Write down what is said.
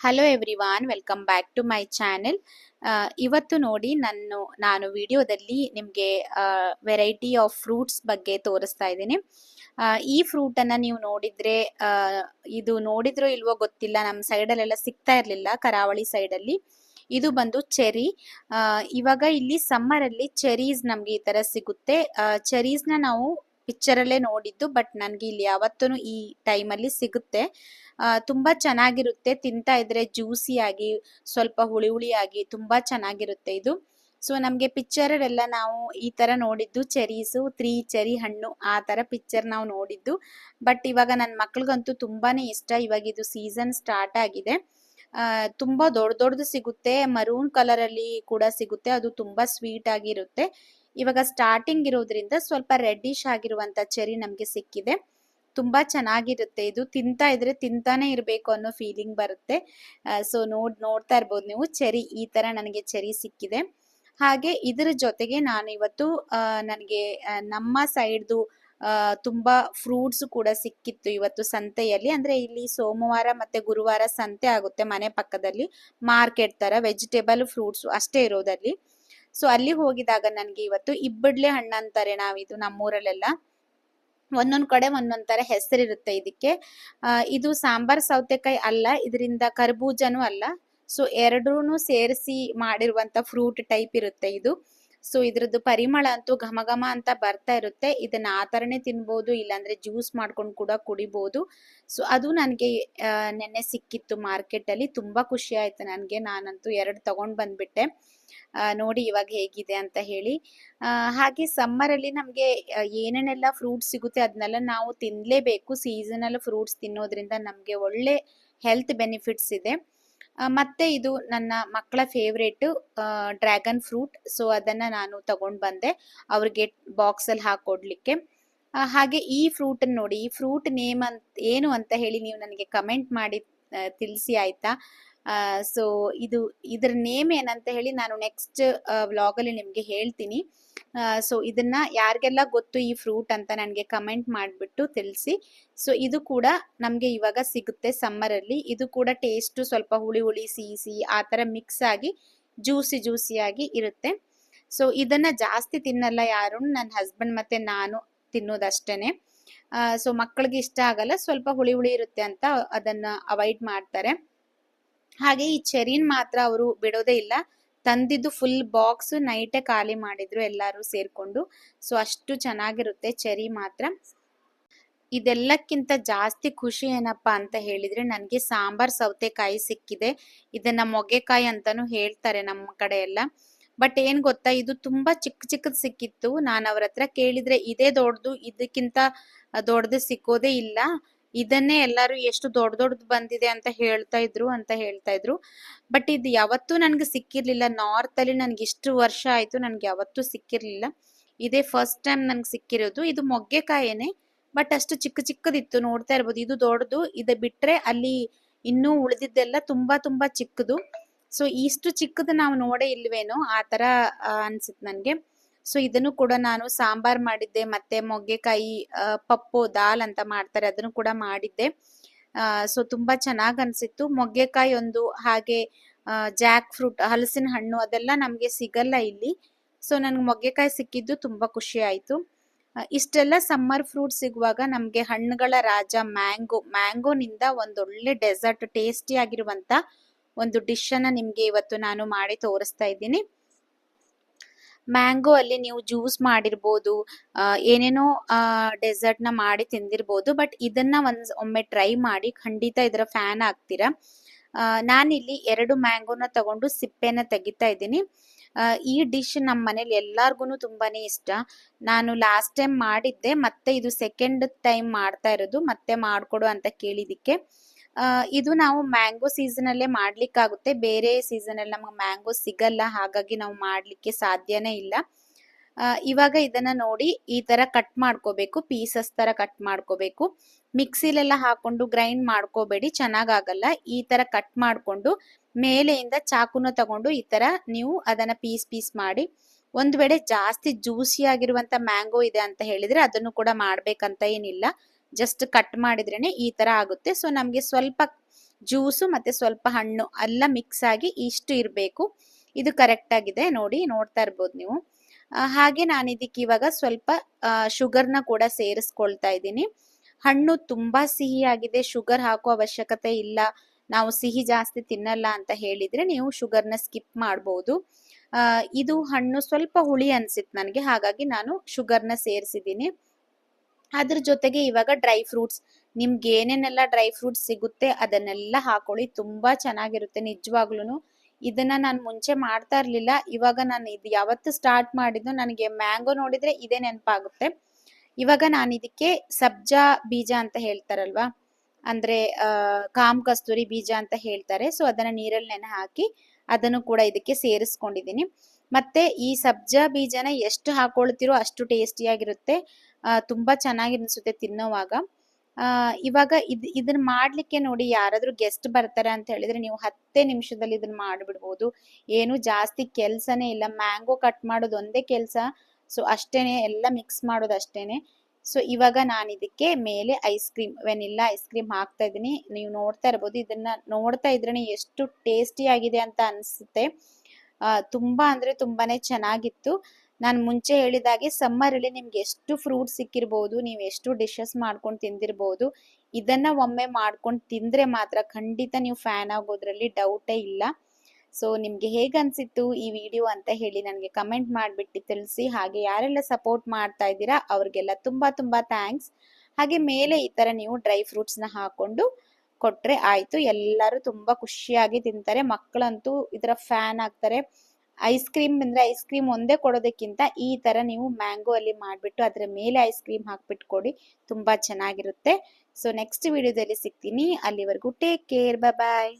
Hello everyone welcome back to my channel ಇವತ್ತು ನೋಡಿ ನಾನು ನಾನು ವಿಡಿಯೋದಲ್ಲಿ ನಿಮಗೆ ವೆರೈಟಿ ಆಫ್ ಫ್ರೂಟ್ಸ್ ಬಗ್ಗೆ ತೋರಿಸ್ತಾ ಇದ್ದೀನಿ. ಈ ಫ್ರೂಟನ್ನು ನೀವು ನೋಡಿದರೆ ಇದು ನೋಡಿದ್ರೋ ಇಲ್ವೋ ಗೊತ್ತಿಲ್ಲ ನಮ್ಮ ಸೈಡಲ್ಲೆಲ್ಲ ಸಿಗ್ತಾ ಇರಲಿಲ್ಲ, ಕರಾವಳಿ ಸೈಡಲ್ಲಿ ಇದು ಬಂದು ಚೆರಿ ಇವಾಗ ಇಲ್ಲಿ ಸಮ್ಮರಲ್ಲಿ ಚೆರೀಸ್ ನಮಗೆ ಈ ಥರ ಸಿಗುತ್ತೆ. ಚೆರೀಸ್ನ ನಾವು ಪಿಕ್ಚರ್ ಅಲ್ಲೇ ನೋಡಿದ್ದು ಬಟ್ ನನ್ಗೆ ಇಲ್ಲಿ ಯಾವತ್ತೂ ಈ ಟೈಮಲ್ಲಿ ಸಿಗುತ್ತೆ. ತುಂಬಾ ಚೆನ್ನಾಗಿರುತ್ತೆ. ತಿಂತಾ ಇದ್ರೆ ಜ್ಯೂಸಿ ಆಗಿ, ಸ್ವಲ್ಪ ಹುಳಿ ಹುಳಿಯಾಗಿ ತುಂಬಾ ಚೆನ್ನಾಗಿರುತ್ತೆ ಇದು. ಸೊ ನಮ್ಗೆ ಪಿಕ್ಚರ್ ಎಲ್ಲ ನಾವು ಈ ತರ ನೋಡಿದ್ದು ಚೆರೀಸು ತ್ರೀ ಚೆರಿ ಹಣ್ಣು, ಆ ತರ ಪಿಕ್ಚರ್ ನಾವು ನೋಡಿದ್ದು. ಬಟ್ ಇವಾಗ ನನ್ನ ಮಕ್ಳಿಗಂತೂ ತುಂಬಾನೇ ಇಷ್ಟ. ಇವಾಗ ಇದು ಸೀಸನ್ ಸ್ಟಾರ್ಟ್ ಆಗಿದೆ. ತುಂಬಾ ದೊಡ್ಡ ದೊಡ್ಡದು ಸಿಗುತ್ತೆ. ಮರೂನ್ ಕಲರ್ ಅಲ್ಲಿ ಕೂಡ ಸಿಗುತ್ತೆ. ಅದು ತುಂಬಾ ಸ್ವೀಟ್ ಆಗಿರುತ್ತೆ. ಇವಾಗ ಸ್ಟಾರ್ಟಿಂಗ್ ಇರೋದ್ರಿಂದ ಸ್ವಲ್ಪ ರೆಡ್ಡಿಶ್ ಆಗಿರುವಂತ ಚೆರಿ ನಮಗೆ ಸಿಕ್ಕಿದೆ. ತುಂಬಾ ಚೆನ್ನಾಗಿರುತ್ತೆ. ಇದು ತಿಂತಾ ಇದ್ರೆ ತಿಂತಾನೆ ಇರಬೇಕು ಅನ್ನೋ ಫೀಲಿಂಗ್ ಬರುತ್ತೆ. ಸೊ ನೋಡ್, ನೋಡ್ತಾ ಇರ್ಬೋದು ನೀವು. ಚೆರಿ ಈ ತರ ನನಗೆ ಚೆರಿ ಸಿಕ್ಕಿದೆ. ಹಾಗೆ ಇದರ ಜೊತೆಗೆ ನಾನು ಇವತ್ತು ನನಗೆ ನಮ್ಮ ಸೈಡ್ದು ತುಂಬಾ ಫ್ರೂಟ್ಸ್ ಕೂಡ ಸಿಕ್ಕಿತ್ತು ಇವತ್ತು ಸಂತೆಯಲ್ಲಿ. ಅಂದ್ರೆ ಇಲ್ಲಿ ಸೋಮವಾರ ಮತ್ತೆ ಗುರುವಾರ ಸಂತೆ ಆಗುತ್ತೆ ಮನೆ ಪಕ್ಕದಲ್ಲಿ. ಮಾರ್ಕೆಟ್ ತರ ವೆಜಿಟೇಬಲ್ ಫ್ರೂಟ್ಸ್ ಅಷ್ಟೇ ಇರೋದಲ್ಲಿ. ಸೊ ಅಲ್ಲಿ ಹೋಗಿದಾಗ ನನಗೆ ಇವತ್ತು ಇಬ್ಬಡ್ಲೆ ಹಣ್ಣು ಅಂತಾರೆ ನಾವಿದು ನಮ್ಮೂರಲ್ಲೆಲ್ಲ. ಒಂದೊಂದ್ ಕಡೆ ಒಂದೊಂದ್ ತರ ಹೆಸರಿರುತ್ತೆ ಇದಕ್ಕೆ. ಇದು ಸಾಂಬಾರ್ ಸೌತೆಕಾಯಿ ಅಲ್ಲ, ಇದರಿಂದ ಕರ್ಬೂಜನೂ ಅಲ್ಲ. ಸೊ ಎರಡೂನು ಸೇರಿಸಿ ಮಾಡಿರುವಂತ ಫ್ರೂಟ್ ಟೈಪ್ ಇರುತ್ತೆ ಇದು. ಸೊ ಇದ್ರದ್ದು ಪರಿಮಳ ಅಂತೂ ಘಮ ಘಮ ಅಂತ ಬರ್ತಾ ಇರುತ್ತೆ. ಇದನ್ನ ಆ ಥರನೇ ತಿನ್ಬೋದು, ಇಲ್ಲಾಂದ್ರೆ ಜ್ಯೂಸ್ ಮಾಡ್ಕೊಂಡು ಕೂಡ ಕುಡಿಬೋದು. ಸೊ ಅದು ನನಗೆ ನೆನ್ನೆ ಸಿಕ್ಕಿತ್ತು ಮಾರ್ಕೆಟ್ ಅಲ್ಲಿ ತುಂಬಾ ಖುಷಿ ಆಯ್ತು ನನಗೆ. ನಾನಂತೂ ಎರಡು ತಗೊಂಡ್ ಬಂದ್ಬಿಟ್ಟೆ. ನೋಡಿ ಇವಾಗ ಹೇಗಿದೆ ಅಂತ ಹೇಳಿ. ಹಾಗೆ ಸಮ್ಮರ್ ಅಲ್ಲಿ ನಮ್ಗೆ ಏನೇನೆಲ್ಲ ಫ್ರೂಟ್ಸ್ ಸಿಗುತ್ತೆ ಅದನ್ನೆಲ್ಲ ನಾವು ತಿನ್ಲೇಬೇಕು. ಸೀಸನಲ್ ಫ್ರೂಟ್ಸ್ ತಿನ್ನೋದ್ರಿಂದ ನಮಗೆ ಒಳ್ಳೆ ಹೆಲ್ತ್ ಬೆನಿಫಿಟ್ಸ್ ಇದೆ. ಮತ್ತೆ ಇದು ನನ್ನ ಮಕ್ಕಳ ಫೇವ್ರೇಟ್ ಡ್ರ್ಯಾಗನ್ ಫ್ರೂಟ್ ಸೊ ಅದನ್ನ ನಾನು ತಗೊಂಡ್ ಬಂದೆ. ಅವ್ರಿಗೆ ಬಾಕ್ಸ್ ಅಲ್ಲಿ ಹಾಕೊಡ್ಲಿಕ್ಕೆ. ಹಾಗೆ ಈ ಫ್ರೂಟ್ ನೋಡಿ, ಈ ಫ್ರೂಟ್ ನೇಮ್ ಅಂತ, ಏನು ಅಂತ ಹೇಳಿ ನೀವು ನನಗೆ ಕಮೆಂಟ್ ಮಾಡಿ ತಿಳಿಸಿ ಆಯ್ತಾ? ಸೊ ಇದು ಇದ್ರ ನೇಮ್ ಏನಂತ ಹೇಳಿ ನಾನು ನೆಕ್ಸ್ಟ್ ವ್ಲಾಗಲ್ಲಿ ನಿಮ್ಗೆ ಹೇಳ್ತೀನಿ. ಸೊ ಇದನ್ನ ಯಾರಿಗೆಲ್ಲ ಗೊತ್ತು ಈ ಫ್ರೂಟ್ ಅಂತ ನನಗೆ ಕಮೆಂಟ್ ಮಾಡಿಬಿಟ್ಟು ತಿಳಿಸಿ. ಸೊ ಇದು ಕೂಡ ನಮಗೆ ಇವಾಗ ಸಿಗುತ್ತೆ ಸಮ್ಮರ್ ಅಲ್ಲಿ. ಇದು ಕೂಡ ಟೇಸ್ಟ್ ಸ್ವಲ್ಪ ಹುಳಿ ಹುಳಿ, ಸಿಹಿ ಸಿಹಿ, ಆ ಥರ ಮಿಕ್ಸ್ ಆಗಿ ಜ್ಯೂಸಿ ಜ್ಯೂಸಿಯಾಗಿ ಇರುತ್ತೆ. ಸೊ ಇದನ್ನ ಜಾಸ್ತಿ ತಿನ್ನಲ್ಲ ಯಾರು ನನ್ನ ಹಸ್ಬೆಂಡ್ ಮತ್ತೆ ನಾನು ತಿನ್ನೋದಷ್ಟೇನೆ. ಸೊ ಮಕ್ಕಳಿಗೆ ಇಷ್ಟ ಆಗಲ್ಲ, ಸ್ವಲ್ಪ ಹುಳಿ ಹುಳಿ ಇರುತ್ತೆ ಅಂತ ಅದನ್ನ ಅವಾಯ್ಡ್ ಮಾಡ್ತಾರೆ. ಹಾಗೆ ಈ ಚೆರಿನ್ ಮಾತ್ರ ಅವರು ಬಿಡೋದೇ ಇಲ್ಲ. ತಂದಿದ್ದು ಫುಲ್ ಬಾಕ್ಸ್ ನೈಟೇ ಖಾಲಿ ಮಾಡಿದ್ರು ಎಲ್ಲರೂ ಸೇರ್ಕೊಂಡು. ಸೊ ಅಷ್ಟು ಚೆನ್ನಾಗಿರುತ್ತೆ ಚೆರಿ ಮಾತ್ರ. ಇದೆಲ್ಲಕ್ಕಿಂತ ಜಾಸ್ತಿ ಖುಷಿ ಏನಪ್ಪಾ ಅಂತ ಹೇಳಿದ್ರೆ ನನಗೆ ಸಾಂಬಾರ್ ಸೌತೆಕಾಯಿ ಸಿಕ್ಕಿದೆ. ಇದನ್ನ ಮೊಗೆಕಾಯಿ ಅಂತಾನು ಹೇಳ್ತಾರೆ ನಮ್ಮ ಕಡೆ ಎಲ್ಲ. ಬಟ್ ಏನ್ ಗೊತ್ತಾ, ಇದು ತುಂಬಾ ಚಿಕ್ಕ ಚಿಕ್ಕದ್ ಸಿಕ್ಕಿತ್ತು. ನಾನು ಅವ್ರ ಹತ್ರ ಕೇಳಿದ್ರೆ ಇದೇ ದೊಡ್ಡದು, ಇದಕ್ಕಿಂತ ದೊಡ್ಡದು ಸಿಕ್ಕೋದೇ ಇಲ್ಲ. ಇದನ್ನೇ ಎಲ್ಲಾರು ಎಷ್ಟು ದೊಡ್ಡ ದೊಡ್ಡದು ಬಂದಿದೆ ಅಂತ ಹೇಳ್ತಾ ಇದ್ರು ಅಂತ ಹೇಳ್ತಾ ಇದ್ರು. ಬಟ್ ಇದು ಯಾವತ್ತೂ ನನ್ಗೆ ಸಿಕ್ಕಿರ್ಲಿಲ್ಲ. ನಾರ್ತ್ ಅಲ್ಲಿ ನನ್ಗೆ ಇಷ್ಟು ವರ್ಷ ಆಯ್ತು ನನ್ಗೆ ಯಾವತ್ತೂ ಸಿಕ್ಕಿರ್ಲಿಲ್ಲ. ಇದೇ ಫಸ್ಟ್ ಟೈಮ್ ನನ್ಗೆ ಸಿಕ್ಕಿರೋದು. ಇದು ಮೊಗ್ಗೆಕಾಯೇನೆ. ಬಟ್ ಅಷ್ಟು ಚಿಕ್ಕ ಚಿಕ್ಕದಿತ್ತು. ನೋಡ್ತಾ ಇರ್ಬೋದು. ಇದು ದೊಡ್ಡದು. ಇದು ಬಿಟ್ರೆ ಅಲ್ಲಿ ಇನ್ನೂ ಉಳಿದಿದ್ದೆಲ್ಲ ತುಂಬಾ ತುಂಬಾ ಚಿಕ್ಕದು. ಸೊ ಇಷ್ಟು ಚಿಕ್ಕದು ನಾವು ನೋಡೇ ಇಲ್ವೇನೋ? ಆ ತರ ಅನ್ಸುತ್ತೆ ನನಗೆ. ಸೊ ಇದನ್ನು ಕೂಡ ನಾನು ಸಾಂಬಾರ್ ಮಾಡಿದ್ದೆ, ಮತ್ತೆ ಮೊಗ್ಗೆಕಾಯಿ ಪಪ್ಪು, ದಾಲ್ ಅಂತ ಮಾಡ್ತಾರೆ, ಅದನ್ನು ಕೂಡ ಮಾಡಿದ್ದೆ. ಸೊ ತುಂಬಾ ಚೆನ್ನಾಗಿ ಅನ್ಸಿತ್ತು. ಮೊಗ್ಗೆಕಾಯಿ ಒಂದು ಹಾಗೆ ಜಾಕ್ ಫ್ರೂಟ್ ಹಲಸಿನ ಹಣ್ಣು ಅದೆಲ್ಲ ನಮ್ಗೆ ಸಿಗಲ್ಲ ಇಲ್ಲಿ. ಸೊ ನನ್ಗೆ ಮೊಗ್ಗೆಕಾಯಿ ಸಿಕ್ಕಿದ್ದು ತುಂಬಾ ಖುಷಿ ಆಯ್ತು. ಇಷ್ಟೆಲ್ಲ ಸಮ್ಮರ್ ಫ್ರೂಟ್ ಸಿಗುವಾಗ ನಮಗೆ ಹಣ್ಣುಗಳ ರಾಜ ಮ್ಯಾಂಗೋ, ಮ್ಯಾಂಗೋನಿಂದ ಒಂದೊಳ್ಳೆ ಡೆಸರ್ಟ್ ಟೇಸ್ಟಿ ಆಗಿರುವಂತ ಒಂದು ಡಿಶ್ ಅನ್ನ ನಿಮ್ಗೆ ಇವತ್ತು ನಾನು ಮಾಡಿ ತೋರಿಸ್ತಾ ಇದ್ದೀನಿ. ಮ್ಯಾಂಗೋ ಅಲ್ಲಿ ನೀವು ಜ್ಯೂಸ್ ಮಾಡಿರ್ಬೋದು ಏನೇನೋ ಡೆಸರ್ಟ್ನ ಮಾಡಿ ತಿಂದಿರ್ಬೋದು ಬಟ್ ಇದನ್ನ ಒಂದ್ ಒಮ್ಮೆ ಟ್ರೈ ಮಾಡಿ ಖಂಡಿತ ಇದರ ಫ್ಯಾನ್ ಆಗ್ತೀರಾ ನಾನಿಲ್ಲಿ ಎರಡು ಮ್ಯಾಂಗೋನ ತಗೊಂಡು ಸಿಪ್ಪೆನ ತೆಗಿತಾ ಇದ್ದೀನಿ. ಈ ಡಿಶ್ ನಮ್ಮ ಮನೇಲಿ ಎಲ್ಲಾರ್ಗು ತುಂಬಾನೇ ಇಷ್ಟ. ನಾನು ಲಾಸ್ಟ್ ಟೈಮ್ ಮಾಡಿದ್ದೆ, ಮತ್ತೆ ಇದು ಸೆಕೆಂಡ್ ಟೈಮ್ ಮಾಡ್ತಾ ಇರೋದು, ಮತ್ತೆ ಮಾಡ್ಕೊಡು ಅಂತ ಕೇಳಿದಿಕ್ಕೆ. ಇದು ನಾವು ಮ್ಯಾಂಗೋ ಸೀಸನ್ ಅಲ್ಲೇ ಮಾಡ್ಲಿಕ್ಕಾಗುತ್ತೆ. ಬೇರೆ ಸೀಸನ್ ಅಲ್ಲಿ ನಮಗೆ ಮ್ಯಾಂಗೋ ಸಿಗಲ್ಲ, ಹಾಗಾಗಿ ನಾವು ಮಾಡ್ಲಿಕ್ಕೆ ಸಾಧ್ಯನೇ ಇಲ್ಲ. ಇವಾಗ ಇದನ್ನ ನೋಡಿ ಈ ತರ ಕಟ್ ಮಾಡ್ಕೋಬೇಕು ಪೀಸಸ್ ತರ ಕಟ್ ಮಾಡ್ಕೋಬೇಕು. ಮಿಕ್ಸಿಲೆಲ್ಲ ಹಾಕೊಂಡು ಗ್ರೈಂಡ್ ಮಾಡ್ಕೋಬೇಡಿ, ಚೆನ್ನಾಗಾಗಲ್ಲ. ಈ ತರ ಕಟ್ ಮಾಡ್ಕೊಂಡು ಮೇಲೆಯಿಂದ ಚಾಕುನ ತಗೊಂಡು ಈ ತರ ನೀವು ಅದನ್ನ ಪೀಸ್ ಪೀಸ್ ಮಾಡಿ, ಒಂದ್ ವೇಳೆ ಜಾಸ್ತಿ ಜ್ಯೂಸಿ ಆಗಿರುವಂತ ಮ್ಯಾಂಗೋ ಇದೆ ಅಂತ ಹೇಳಿದ್ರೆ ಅದನ್ನು ಕೂಡ ಮಾಡ್ಬೇಕಂತ ಏನಿಲ್ಲ. ಜಸ್ಟ್ ಕಟ್ ಮಾಡಿದ್ರೇನೆ ಈ ತರ ಆಗುತ್ತೆ. ಸೊ ನಮ್ಗೆ ಸ್ವಲ್ಪ ಜ್ಯೂಸು ಮತ್ತೆ ಸ್ವಲ್ಪ ಹಣ್ಣು ಎಲ್ಲ ಮಿಕ್ಸ್ ಆಗಿ ಇಷ್ಟು ಇರಬೇಕು. ಇದು ಕರೆಕ್ಟ್ ಆಗಿದೆ ನೋಡಿ, ನೋಡ್ತಾ ಇರ್ಬೋದು ನೀವು. ಹಾಗೆ ನಾನು ಇದಕ್ಕೆ ಇವಾಗ ಸ್ವಲ್ಪ ಶುಗರ್ನ ಕೂಡ ಸೇರಿಸ್ಕೊಳ್ತಾ ಇದ್ದೀನಿ. ಹಣ್ಣು ತುಂಬಾ ಸಿಹಿಯಾಗಿದೆ ಶುಗರ್ ಹಾಕೋ ಅವಶ್ಯಕತೆ ಇಲ್ಲ. ನಾವು ಸಿಹಿ ಜಾಸ್ತಿ ತಿನ್ನಲ್ಲ ಅಂತ ಹೇಳಿದ್ರೆ ನೀವು ಶುಗರ್ನ ಸ್ಕಿಪ್ ಮಾಡ್ಬೋದು. ಇದು ಹಣ್ಣು ಸ್ವಲ್ಪ ಹುಳಿ ಅನ್ಸಿತ್ತು ನನಗೆ. ಹಾಗಾಗಿ ನಾನು ಶುಗರ್ನ ಸೇರಿಸಿದ್ದೀನಿ. ಅದ್ರ ಜೊತೆಗೆ ಇವಾಗ ಡ್ರೈ ಫ್ರೂಟ್ಸ್, ನಿಮ್ಗೆ ಏನೇನೆಲ್ಲ ಡ್ರೈ ಫ್ರೂಟ್ಸ್ ಸಿಗುತ್ತೆ ಅದನ್ನೆಲ್ಲ ಹಾಕೊಳ್ಳಿ, ತುಂಬಾ ಚೆನ್ನಾಗಿರುತ್ತೆ ನಿಜವಾಗ್ಲೂ ಇದನ್ನ ನಾನು ಮುಂಚೆ ಮಾಡ್ತಾ ಇರ್ಲಿಲ್ಲ, ಇವಾಗ ನಾನು ಇದು ಯಾವತ್ತು ಸ್ಟಾರ್ಟ್ ಮಾಡಿದ್ದು ನನಗೆ ಮ್ಯಾಂಗೋ ನೋಡಿದ್ರೆ ಇದೇ ನೆನಪಾಗುತ್ತೆ. ಇವಾಗ ನಾನು ಇದಕ್ಕೆ ಸಬ್ಜಾ ಬೀಜ ಅಂತ ಹೇಳ್ತಾರಲ್ವಾ, ಅಂದ್ರೆ ಕಾಮ್ ಕಸ್ತೂರಿ ಬೀಜ ಅಂತ ಹೇಳ್ತಾರೆ, ಸೊ ಅದನ್ನ ನೀರಲ್ಲಿ ನೆನೆ ಹಾಕಿ ಅದನ್ನು ಕೂಡ ಇದಕ್ಕೆ ಸೇರಿಸ್ಕೊಂಡಿದ್ದೀನಿ. ಮತ್ತೆ ಈ ಸಬ್ಜಾ ಬೀಜನ ಎಷ್ಟು ಹಾಕೊಳ್ತಿರೋ ಅಷ್ಟು ಟೇಸ್ಟಿಯಾಗಿರುತ್ತೆ. ತುಂಬಾ ಚೆನ್ನಾಗಿ ಅನ್ಸುತ್ತೆ ತಿನ್ನೋವಾಗ. ಇವಾಗ ಇದ್ ಇದನ್ನ ಮಾಡ್ಲಿಕ್ಕೆ ನೋಡಿ ಯಾರಾದ್ರೂ ಗೆಸ್ಟ್ ಬರ್ತಾರೆ ಅಂತ ಹೇಳಿದ್ರೆ ನೀವು ಹತ್ತೇ ನಿಮಿಷದಲ್ಲಿ ಇದನ್ನ ಮಾಡಿಬಿಡ್ಬೋದು. ಏನು ಜಾಸ್ತಿ ಕೆಲ್ಸನೇ ಇಲ್ಲ. ಮ್ಯಾಂಗೋ ಕಟ್ ಮಾಡೋದು ಒಂದೇ ಕೆಲಸ. ಸೊ ಅಷ್ಟೇನೆ, ಎಲ್ಲ ಮಿಕ್ಸ್ ಮಾಡೋದು ಅಷ್ಟೇನೆ. ಸೊ ಇವಾಗ ನಾನು ಇದಕ್ಕೆ ಮೇಲೆ ice cream vanilla ice cream ಹಾಕ್ತಾ ಇದ್ದೀನಿ. ನೀವು ನೋಡ್ತಾ ಇರ್ಬೋದು. ಇದನ್ನ ನೋಡ್ತಾ ಇದ್ರೇನೆ ಎಷ್ಟು ಟೇಸ್ಟಿ ಆಗಿದೆ ಅಂತ ಅನ್ಸುತ್ತೆ. ತುಂಬಾ ಅಂದ್ರೆ ತುಂಬಾನೇ ಚೆನ್ನಾಗಿತ್ತು. ನಾನು ಮುಂಚೆ ಹೇಳಿದಾಗೆ ಸಮ್ಮರ್ ಅಲ್ಲಿ ನಿಮ್ಗೆ ಎಷ್ಟು ಫ್ರೂಟ್ಸ್ ಸಿಕ್ಕಿರ್ಬೋದು, ನೀವು ಎಷ್ಟು ಡಿಶಸ್ ಮಾಡ್ಕೊಂಡು ತಿಂದಿರ್ಬೋದು, ಇದನ್ನ ಒಮ್ಮೆ ಮಾಡ್ಕೊಂಡು ತಿಂದ್ರೆ ಮಾತ್ರ ಖಂಡಿತ ನೀವು ಫ್ಯಾನ್ ಆಗೋದ್ರಲ್ಲಿ ಡೌಟೇ ಇಲ್ಲ. ಸೊ ನಿಮ್ಗೆ ಹೇಗೆ ಅನ್ಸಿತ್ತು ಈ ವಿಡಿಯೋ ಅಂತ ಹೇಳಿ ನನಗೆ ಕಮೆಂಟ್ ಮಾಡಿಬಿಟ್ಟು ತಿಳಿಸಿ. ಹಾಗೆ ಯಾರೆಲ್ಲ ಸಪೋರ್ಟ್ ಮಾಡ್ತಾ ಇದ್ದೀರಾ, ಅವ್ರಿಗೆಲ್ಲ ತುಂಬಾ ತುಂಬಾ ಥ್ಯಾಂಕ್ಸ್ ಹಾಗೆ ಮೇಲೆ ಈ ತರ ನೀವು ಡ್ರೈ ಫ್ರೂಟ್ಸ್ನ ಹಾಕೊಂಡು ಕೊಟ್ರೆ ಆಯ್ತು. ಎಲ್ಲರೂ ತುಂಬಾ ಖುಷಿಯಾಗಿ ತಿಂತಾರೆ. ಮಕ್ಕಳಂತೂ ಇದರ ಫ್ಯಾನ್ ಆಗ್ತಾರೆ. ಐಸ್ ಕ್ರೀಮ್ ಅಂದ್ರೆ ಐಸ್ ಕ್ರೀಮ್ ಒಂದೇ ಕೊಡೋದಕ್ಕಿಂತ ಈ ತರ ನೀವು ಮ್ಯಾಂಗೋ ಅಲ್ಲಿ ಮಾಡಿಬಿಟ್ಟು ಅದರ ಮೇಲೆ ಐಸ್ ಕ್ರೀಮ್ ಹಾಕ್ಬಿಟ್ಟು ಕೊಡಿ ತುಂಬಾ ಚೆನ್ನಾಗಿರುತ್ತೆ. ಸೊ ನೆಕ್ಸ್ಟ್ ವಿಡಿಯೋದಲ್ಲಿ ಸಿಗ್ತೀನಿ. ಅಲ್ಲಿವರೆಗೂ ಟೇಕ್ ಕೇರ್ ಬಾಯ್